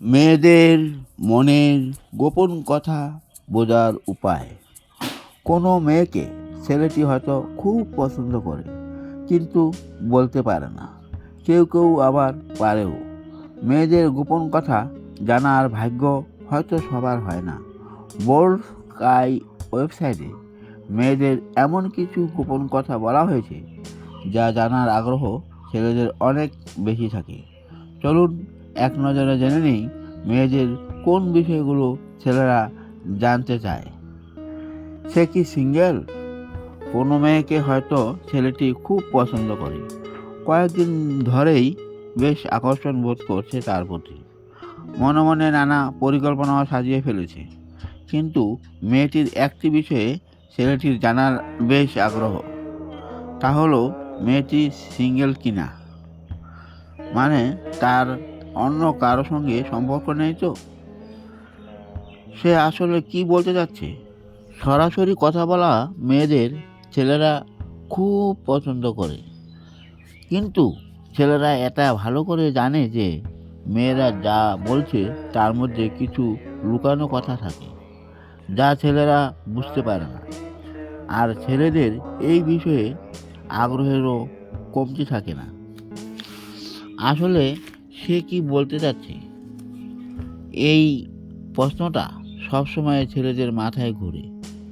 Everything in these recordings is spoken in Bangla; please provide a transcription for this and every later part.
মেয়েদের মনের গোপন কথা বোঝার উপায়। কোনো মেয়েকে ছেলেটি হয়তো খুব পছন্দ করে, কিন্তু বলতে পারে না। কেউ কেউ আবার পারেও। মেয়েদের গোপন কথা জানার ভাগ্য হয়তো সবার হয় না। বোর্ড স্কাই ওয়েবসাইটে মেয়েদের এমন কিছু গোপন কথা বলা হয়েছে, যা জানার আগ্রহ ছেলেদের অনেক বেশি থাকে। চলুন এক নজরে জেনে নিই মেয়েদের কোন বিষয়গুলো ছেলেরা জানতে চায়। সে কি সিঙ্গেল? কোনো মেয়েকে হয়তো ছেলেটি খুব পছন্দ করে। কয়েকদিন ধরেই বেশ আকর্ষণ বোধ করছে তার প্রতি। মনে মনে নানা পরিকল্পনাও সাজিয়ে ফেলেছে। কিন্তু মেয়েটির একটি বিষয়ে ছেলেটির জানার বেশ আগ্রহ। তা হলো, মেয়েটি সিঙ্গেল কিনা? মানে তার অন্য কারও সঙ্গে সম্পর্ক নেই তো? সে আসলে কি বলতে যাচ্ছে সরাসরি কথা বলা মেয়েদের ছেলেরা খুব পছন্দ করে। কিন্তু ছেলেরা এটা ভালো করে জানে যে মেয়েরা যা বলছে তার মধ্যে কিছু লুকানো কথা থাকে, যা ছেলেরা বুঝতে পারে না। আর ছেলেদের এই বিষয়ে আগ্রহেরও কমতি থাকে না। আসলে সে কি বলতে চাচ্ছে এই প্রশ্নটা সবসময় ছেলেদের মাথায় ঘুরে।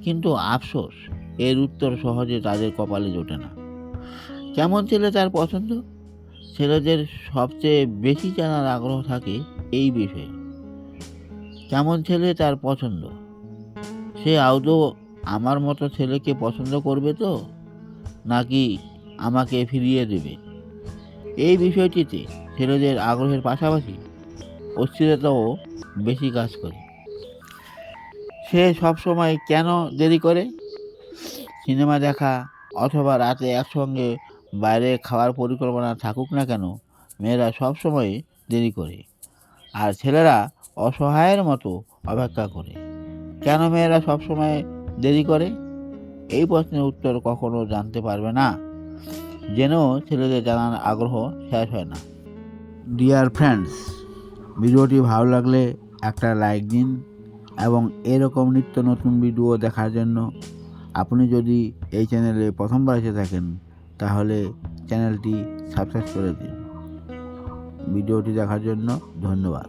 কিন্তু আফসোস, এর উত্তর সহজে তাদের কপালে জোটে না। কেমন ছেলে তার পছন্দ? ছেলেদের সবচেয়ে বেশি জানার আগ্রহ থাকে এই বিষয়ে। কেমন ছেলে তার পছন্দ? সে আদৌ আমার মতো ছেলেকে পছন্দ করবে তো? নাকি আমাকে ফিরিয়ে দেবে? এই বিষয়টিতে ছেলেদের আগ্রহের পাশাপাশি অস্থিরতাও বেশি কাজ করে। সে সবসময় কেন দেরি করে? সিনেমা দেখা অথবা রাতে একসঙ্গে বাইরে খাওয়ার পরিকল্পনা থাকুক না কেন, মেয়েরা সবসময় দেরি করে আর ছেলেরা অসহায়ের মতো অপেক্ষা করে। কেন মেয়েরা সবসময় দেরি করে? এই প্রশ্নের উত্তর কখনো জানতে পারবে না। জেনেও ছেলেদের জানার আগ্রহ শেষ হয় না। ডিয়ার ফ্রেন্ডস ভিডিওটি ভালো লাগলে একটা লাইক দিন এবং এরকম নিত্য নতুন ভিডিও দেখার জন্য আপনি যদি এই চ্যানেলে প্রথমবার এসে থাকেন, তাহলে চ্যানেলটি সাবস্ক্রাইব করে দিন। ভিডিওটি দেখার জন্য ধন্যবাদ।